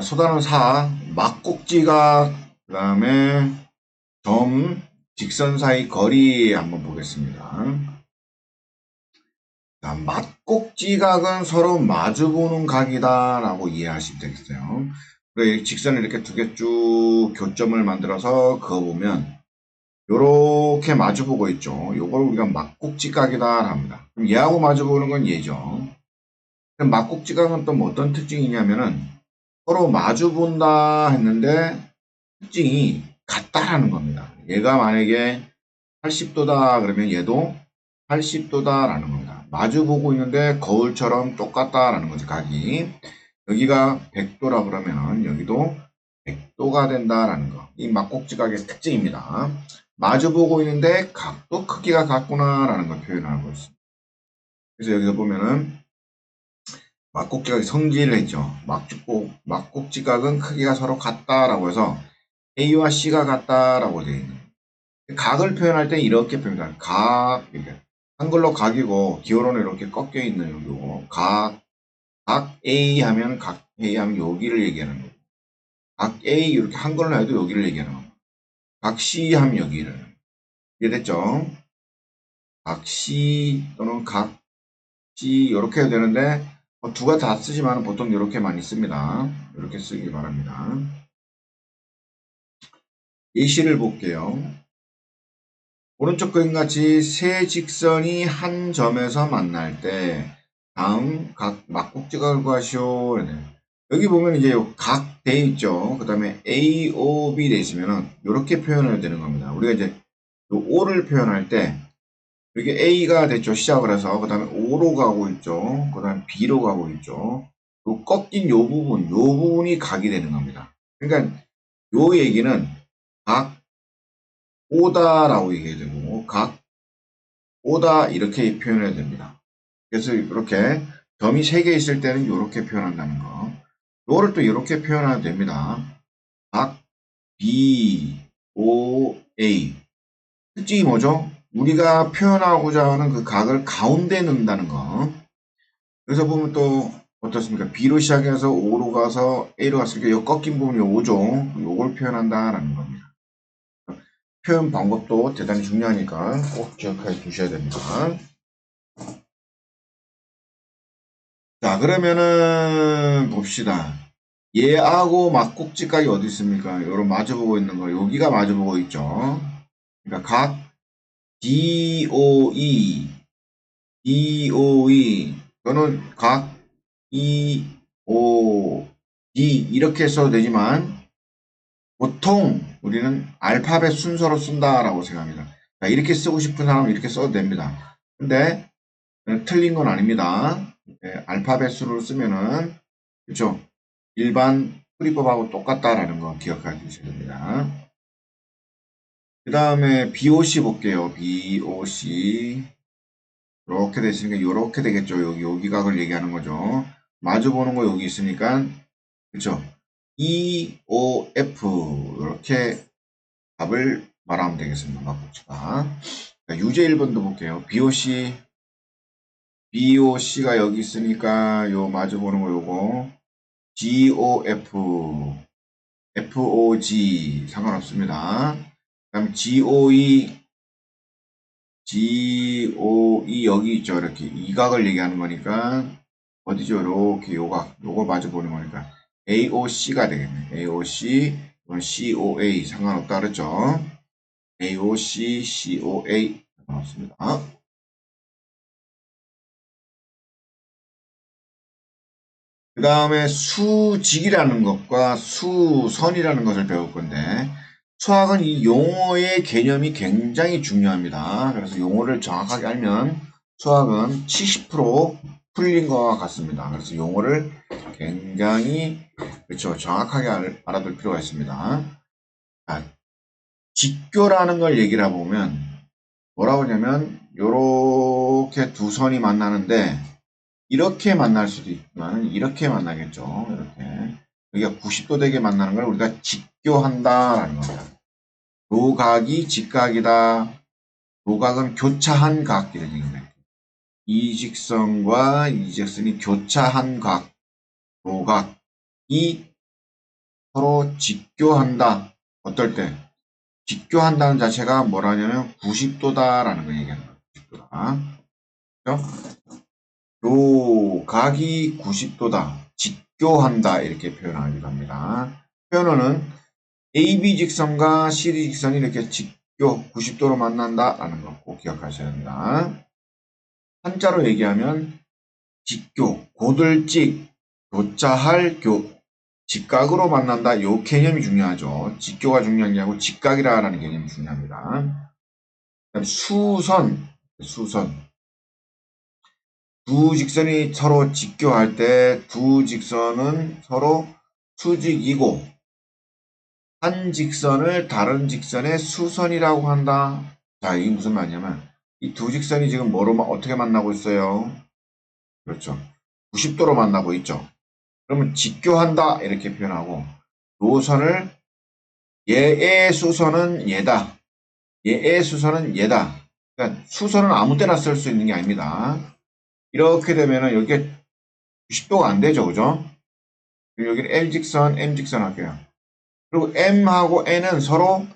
소단원 4, 막꼭지가, 그 다음에 점, 직선 사이 거리 한번 보겠습니다. 자, 막꼭지각은 서로 마주보는 각이다 라고 이해하시면 되겠어요. 이 직선을 이렇게 두 개 쭉 교점을 만들어서 그어보면 요렇게 마주보고 있죠. 요걸 우리가 막꼭지각이다 합니다. 그럼 얘하고 마주보는 건 얘죠. 그럼 막꼭지각은 또 뭐 어떤 특징이냐면은 서로 마주 본다 했는데 특징이 같다라는 겁니다. 얘가 만약에 80도다 그러면 얘도 80도다라는 겁니다. 마주 보고 있는데 거울처럼 똑같다라는 거죠. 각이. 여기가 100도라 그러면 여기도 100도가 된다라는 거. 이 막꼭지 각의 특징입니다. 마주 보고 있는데 각도 크기가 같구나라는 걸 표현하고 있습니다. 그래서 여기서 보면은 막꼭지각이 성질을 했죠. 막죽고, 막꼭지각은 크기가 서로 같다라고 해서 A와 C가 같다라고 되어 있는. 각을 표현할 때 이렇게 표현합니다. 각, 이렇게. 한글로 각이고, 기어로는 이렇게 꺾여 있는 요거. 각, 각 A 하면 각 A 하면 여기를 얘기하는 거고. 각 A 이렇게 한글로 해도 여기를 얘기하는 거고. 각 C 하면 여기를. 이해됐죠? 각 C 또는 각 C 이렇게 해도 되는데, 뭐 두 가 다 쓰지만 보통 이렇게 많이 씁니다. 이렇게 쓰기 바랍니다. 예시를 볼게요. 오른쪽 그림같이 세 직선이 한 점에서 만날 때 다음 각 막국지각을 구하시오. 여기 보면 이제 각 돼 있죠. 그 다음에 A, O, B 돼 있으면은 이렇게 표현해야 되는 겁니다. 우리가 이제 요 O를 표현할 때 여기 A가 됐죠. 시작을 해서 그 다음에 O로 가고 있죠. 그 다음에 B로 가고 있죠. 요 꺾인 요 부분, 요 부분이 각이 되는 겁니다. 그러니까 요 얘기는 각 오다라고 얘기해야 되고 각 오다 이렇게 표현해야 됩니다. 그래서 이렇게 점이 세개 있을 때는 이렇게 표현한다는 거. 요거를 또 이렇게 표현하면 됩니다. 각 B, O, A. 특징이 뭐죠? 우리가 표현하고자 하는 그 각을 가운데 넣는다는 거. 그래서 보면 또 어떻습니까? B로 시작해서 O로 가서 A로 갔을 때 이 꺾인 부분이 O죠. 요걸 표현한다라는 겁니다. 표현 방법도 대단히 중요하니까 꼭 기억해 두셔야 됩니다. 자, 그러면은 봅시다. 얘하고 막꼭지까지 어디 있습니까? 요런 마주보고 있는 거. 여기가 마주보고 있죠. 그러니까 각 DOE, DOE, 또는 각 E, O, D 이렇게 써도 되지만 보통 우리는 알파벳 순서로 쓴다라고 생각합니다. 자, 이렇게 쓰고 싶은 사람은 이렇게 써도 됩니다. 근데 네, 틀린 건 아닙니다. 네, 알파벳 순으로 쓰면은 그렇죠? 일반 풀이법하고 똑같다라는 거 기억해 주셔야 됩니다. 그 다음에 BOC 볼게요. BOC 이렇게 됐으니까 이렇게 되겠죠. 여기 여기 각을 얘기하는 거죠. 마주 보는 거 여기 있으니까 그렇죠. E, O, F 이렇게 답을 말하면 되겠습니다. 막국지가 유제 1번도 볼게요. BOC BOC가 여기 있으니까 요 마주 보는 거 요거 GOF FOG 상관없습니다. GOE GOE 여기 있죠. 이렇게 이 각을 얘기하는 거니까 어디죠? 이렇게 요각 요거 마주 보는 거니까 AOC가 되겠네. AOC COA 상관없다 그랬죠? AOC COA 상관없습니다. 그 다음에 수직이라는 것과 수선이라는 것을 배울 건데 수학은 이 용어의 개념이 굉장히 중요합니다. 그래서 용어를 정확하게 알면 수학은 70% 풀린 것과 같습니다. 그래서 용어를 굉장히 그렇죠 정확하게 알, 아둘 필요가 있습니다. 자, 직교라는 걸 얘기를 해보면 뭐라고 하냐면 이렇게 두 선이 만나는데 이렇게 만날 수도 있지만 이렇게 만나겠죠. 이렇게 여기가 90도 되게 만나는 걸 우리가 직교한다라는 겁니다. 도각이 직각이다. 도각은 교차한 각 이런 얘기입니다. 이 직선과 이 직선이 교차한 각, 도각이 서로 직교한다. 어떨 때? 직교한다는 자체가 뭐라냐면 90도다라는 걸 얘기하는 거예요. 90도다. 그죠? 요 각이 90도다. 직교한다. 이렇게 표현하기도 합니다. 표현어는 AB 직선과 CD 직선이 이렇게 직교 90도로 만난다 라는 거 꼭 기억하셔야 합니다. 한자로 얘기하면 직교, 고들직, 교차할 교, 직각으로 만난다. 요 개념이 중요하죠. 직교가 중요한 게 아니고 직각이라는 개념이 중요합니다. 수선, 수선. 두 직선이 서로 직교할 때 두 직선은 서로 수직이고 한 직선을 다른 직선의 수선이라고 한다. 자, 이게 무슨 말이냐면 이 두 직선이 지금 뭐로 마- 어떻게 만나고 있어요? 그렇죠. 90도로 만나고 있죠. 그러면 직교한다 이렇게 표현하고 요 선을 얘의 수선은 얘다. 얘의 수선은 얘다. 그러니까 수선은 아무 때나 쓸 수 있는 게 아닙니다. 이렇게 되면은 여기에 90도가 안 되죠. 그죠? 여기는 L직선, M직선 할게요. 그리고 M하고 N은 서로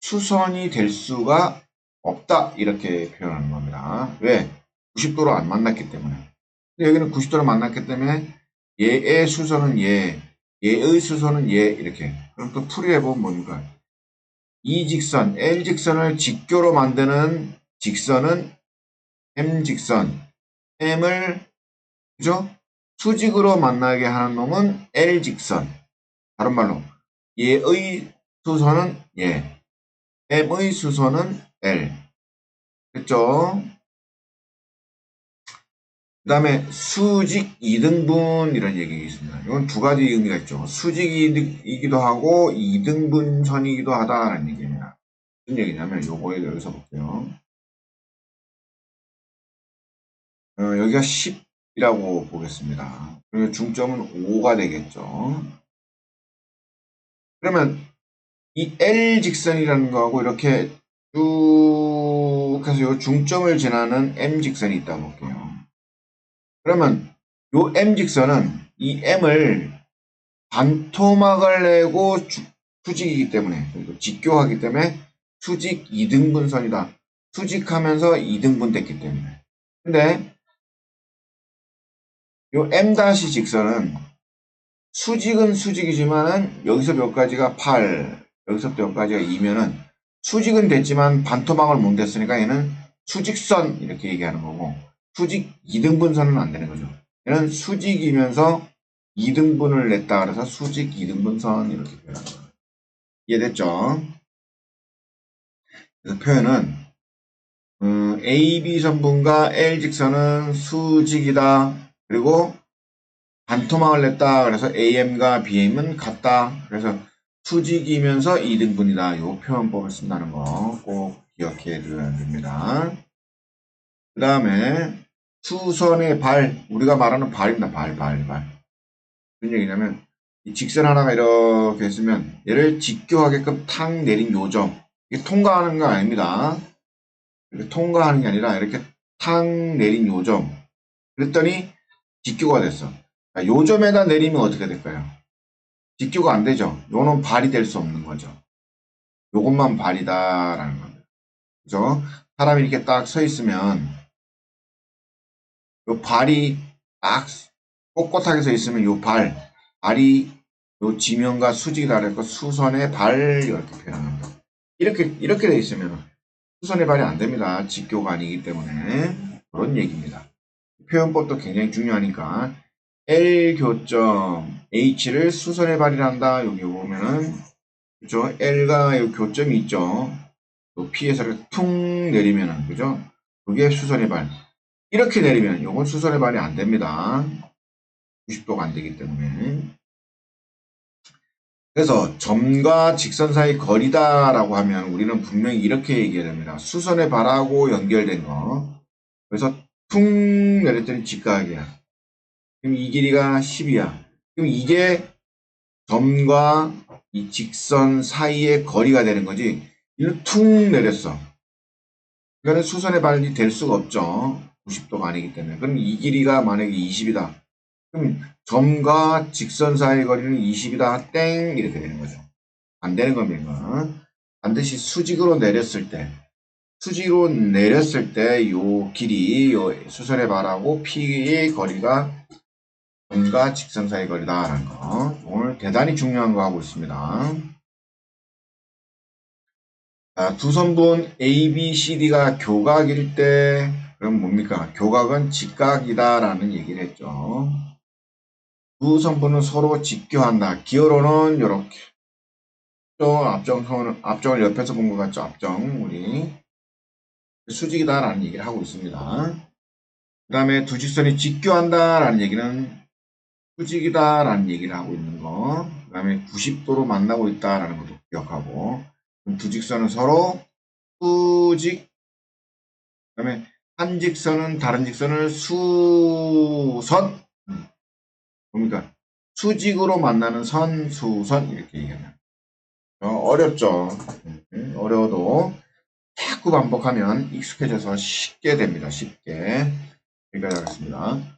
수선이 될 수가 없다. 이렇게 표현하는 겁니다. 왜? 90도로 안 만났기 때문에. 여기는 90도로 만났기 때문에 얘의 수선은 얘, 얘의 수선은 얘 이렇게. 그럼 또 풀이해보면 뭡니까? 이 직선, L직선을 직교로 만드는 직선은 M직선, M을 그죠? 수직으로 만나게 하는 놈은 L직선. 다른 말로 얘의 수선은 얘, M의 수선은 L. 됐죠? 그 다음에 수직 2등분 이런 얘기가 있습니다. 이건 두 가지 의미가 있죠. 수직이기도 하고 2등분선이기도 하다라는 얘기입니다. 무슨 얘기냐면 요거에 여기서 볼게요. 어, 여기가 10이라고 보겠습니다. 그리고 중점은 5가 되겠죠. 그러면 이 L 직선이라는 거하고 이렇게 쭉 해서 요 중점을 지나는 M 직선이 있다 볼게요. 그러면 요 M 직선은 이 M을 반토막을 내고 주- 수직이기 때문에 직교하기 때문에 수직 2등분선이다. 수직하면서 2등분 됐기 때문에. 근데 요 M 다시 직선은 수직은 수직이지만은 여기서 몇 가지가 8, 여기서부터 여기까지가 2면은 수직은 됐지만 반토막을 못 냈으니까 얘는 수직선 이렇게 얘기하는 거고 수직 2등분선은 안 되는 거죠. 얘는 수직이면서 2등분을 냈다 그래서 수직 2등분선 이렇게 거예요. 이해됐죠? 그래서 표현은 음, AB 선분과 L 직선은 수직이다. 그리고 반토막을 냈다. 그래서 AM과 BM은 같다. 그래서 수직이면서 2등분이다. 요 표현법을 쓴다는 거 꼭 기억해 두셔야 됩니다. 그 다음에 수선의 발, 우리가 말하는 발입니다. 발, 발, 발. 무슨 얘기냐면 이 직선 하나가 이렇게 있으면 얘를 직교하게끔 탁 내린 요점 이게 통과하는 거 아닙니다. 이렇게 통과하는 게 아니라 이렇게 탁 내린 요점 그랬더니 직교가 됐어. 자, 요점에다 내리면 어떻게 될까요? 직교가 안 되죠. 요는 발이 될 수 없는 거죠. 요것만 발이다라는 겁니다. 그죠? 사람이 이렇게 딱 서 있으면 요 발이 딱 꼿꼿하게 서 있으면 요 발, 발이 요 지면과 수직이라 그랬고 수선의 발 이렇게 표현합니다. 이렇게 이렇게 돼 있으면 수선의 발이 안 됩니다. 직교가 아니기 때문에 그런 얘기입니다. 표현법도 굉장히 중요하니까 L 교점 H를 수선의 발이란다. 여기 보면은 그죠? L과 요 교점이 있죠. 또 P에서 퉁 내리면은 그죠? 그게 수선의 발. 이렇게 내리면 요건 수선의 발이 안 됩니다. 90도가 안 되기 때문에. 그래서 점과 직선 사이 거리다라고 하면 우리는 분명히 이렇게 얘기해야 됩니다. 수선의 발하고 연결된 거. 그래서 퉁 내렸더니 직각이야. 그럼 이 길이가 10이야. 그럼 이게 점과 이 직선 사이의 거리가 되는 거지. 이를 퉁 내렸어. 이거는 수선의 발이 될 수가 없죠. 90도가 아니기 때문에. 그럼 이 길이가 만약에 20이다. 그럼 점과 직선 사이의 거리는 20이다 땡 이렇게 되는 거죠. 안 되는 겁니다. 반드시 수직으로 내렸을 때 수직으로 내렸을 때 요 길이 요 수선의 발하고 P의 거리가 점과 직선 사이의 거리다라는 거 오늘 대단히 중요한 거 하고 있습니다. 자, 두 선분 A, B, C, D가 교각일 때 그럼 뭡니까? 교각은 직각이다라는 얘기를 했죠. 두 선분은 서로 직교한다. 기어로는 이렇게 앞정, 앞정을 옆에서 본 것 같죠? 앞정 우리 수직이다라는 얘기를 하고 있습니다. 그 다음에 두 직선이 직교한다라는 얘기는 수직이다라는 얘기를 하고 있는 거. 그 다음에 90도로 만나고 있다라는 것도 기억하고 두 직선은 서로 수직 그 다음에 한 직선은 다른 직선을 수선 음. 뭡니까? 수직으로 만나는 선, 수선 이렇게 얘기하면 어, 어렵죠. 음, 어려워도 자꾸 반복하면 익숙해져서 쉽게 됩니다. 쉽게 여기까지 하겠습니다.